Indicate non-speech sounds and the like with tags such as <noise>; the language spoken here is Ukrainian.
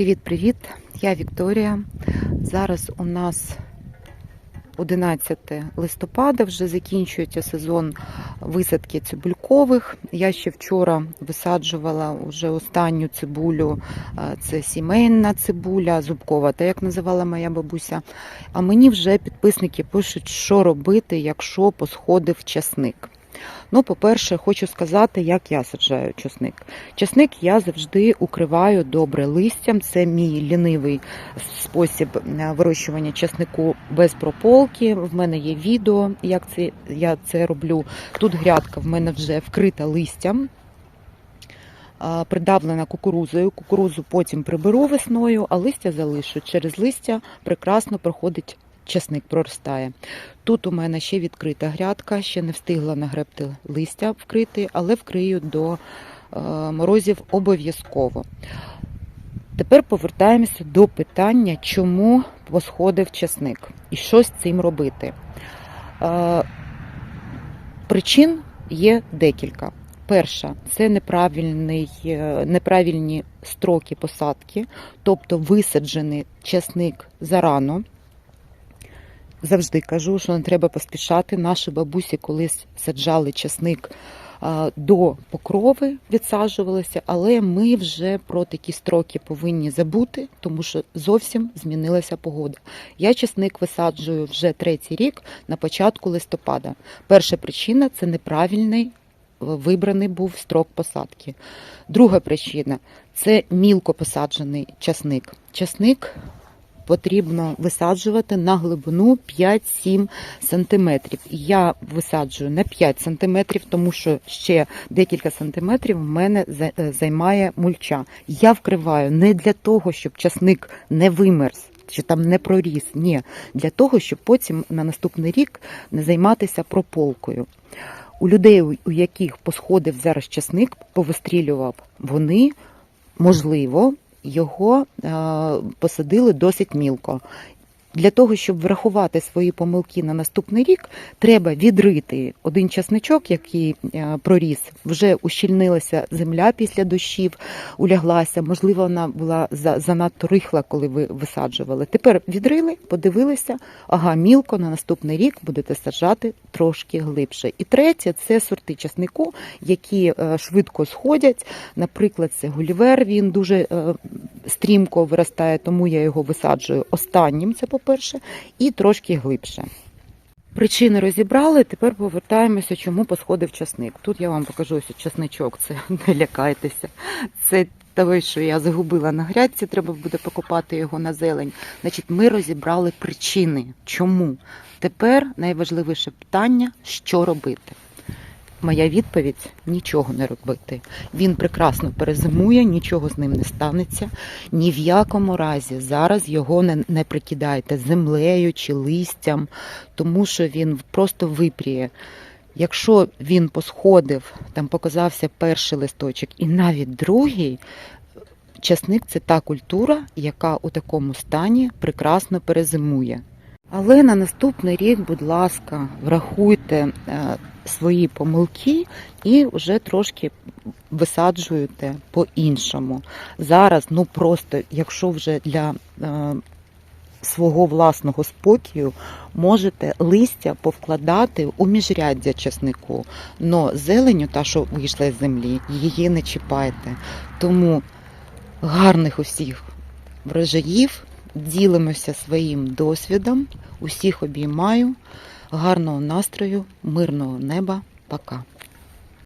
Привіт-привіт! Я Вікторія. Зараз у нас 11 листопада, вже закінчується сезон висадки цибулькових. Я ще вчора висаджувала вже останню цибулю. Е, Це сімейна цибуля, зубкова, та як називала моя бабуся. А мені вже підписники пишуть, що робити, якщо посходив часник. Ну, по-перше, хочу сказати, як я саджаю часник. Часник я завжди укриваю добре листям. Це мій лінивий спосіб е, вирощування часнику без прополки. В мене є відео, як це я це роблю. Тут грядка в мене вже вкрита листям. Придавлена кукурузою. Кукурузу потім приберу весною, а листя залишу. Через листя прекрасно проходить часник, проростає. Тут у мене ще відкрита грядка, ще не встигла нагребти листя вкрити, але вкрию до е, морозів обов'язково. Тепер повертаємося до питання, чому посходив часник і що з цим робити. Е, Причин є декілька. Перша це е, неправильні строки посадки, тобто висаджений часник зарано. Завжди кажу, що не треба поспішати. Наші бабусі колись саджали часник до покрови, відсаджувалися, але ми вже про такі строки повинні забути, тому що зовсім змінилася погода. Я часник висаджую вже третій рік на початку листопада. Перша причина це неправильний вибраний був строк посадки. Друга причина це мілко посаджений часник. Часник потрібно висаджувати на глибину 5-7 сантиметрів. Я висаджую на 5 сантиметрів, тому що ще декілька сантиметрів в мене е, займає мульча. Я вкриваю не для того, щоб часник не вимерз. Чи там не проріс, ні, для того, щоб потім на наступний рік не займатися прополкою. У людей, у яких посходив зараз часник, повистрілював, вони, можливо, його е, посадили досить мілко. Для того, щоб врахувати свої помилки на наступний рік, треба відрити один часничок, який е, проріс. Вже ущільнилася земля після дощів, уляглася. Можливо, вона була занадто рихла, коли ви висаджували. Тепер відрили, подивилися, ага, мілко на наступний рік будете саджати трошки глибше. І третє це сорти часнику, які е, швидко сходять. Наприклад, це гулівер. Він дуже е, стрімко виростає, тому я його висаджую останнім. Це по-перше, і трошки глибше. Причини розібрали. Тепер повертаємося, чому посходив часник. Тут я вам покажу ось часничок. Це <laughs> не лякайтеся. Це той, що я загубила на грядці, треба буде покопати його на зелень. Значить, ми розібрали причини, чому. Тепер найважливіше питання, що робити. Моя відповідь нічого не робити. Він прекрасно перезимує, нічого з ним не станеться. Ні в якому разі зараз його не, не прикидайте землею чи листям, тому що він просто випріє. Якщо він посходив, там показався перший листочок і навіть другий, часник це та культура, яка у такому стані прекрасно перезимує. Але на наступний рік, будь ласка, врахуйте е, свої помилки і вже трошки висаджуєте по-іншому. Зараз, ну просто, якщо вже для е, свого власного спокою, можете листя повкладати у міжряддя часнику. Но зеленю, та, що вийшла з землі, її не чіпайте. Тому гарних усіх врожаїв, ділимося своїм досвідом. Усіх обіймаю. Гарного настрою, мирного неба. Пока.